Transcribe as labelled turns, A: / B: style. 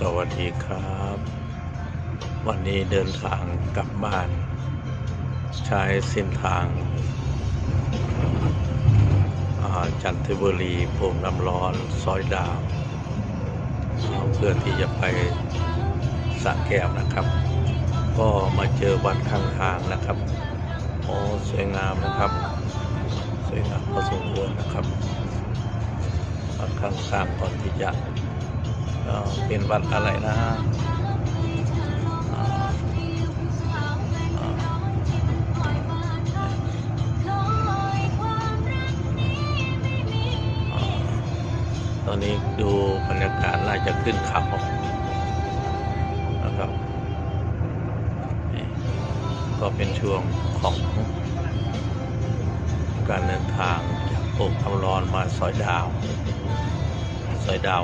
A: สวัสดีครับ วันนี้เดินทางกลับบ้าน ใช้เส้นทางาจันทบุรีโป่งน้ำร้อนซอยดาวอ่าเพื่อที่จะไปสระแก้วนะครับ ก็มาเจอวัดข้างทางนะครับโอ้สวยงามนะครับ สวยงามพอสมควรนะครับวัดข้างทางก่อนที่จะ เป็นวัดอะไรนะอ่าอ่าอ่าตอนนี้ดูบรรยากาศน่าจะขึ้นเขานะครับ ก็เป็นช่วงของการเดินทางจากโป่งคำร้อนมาซอยดาวซอยดาว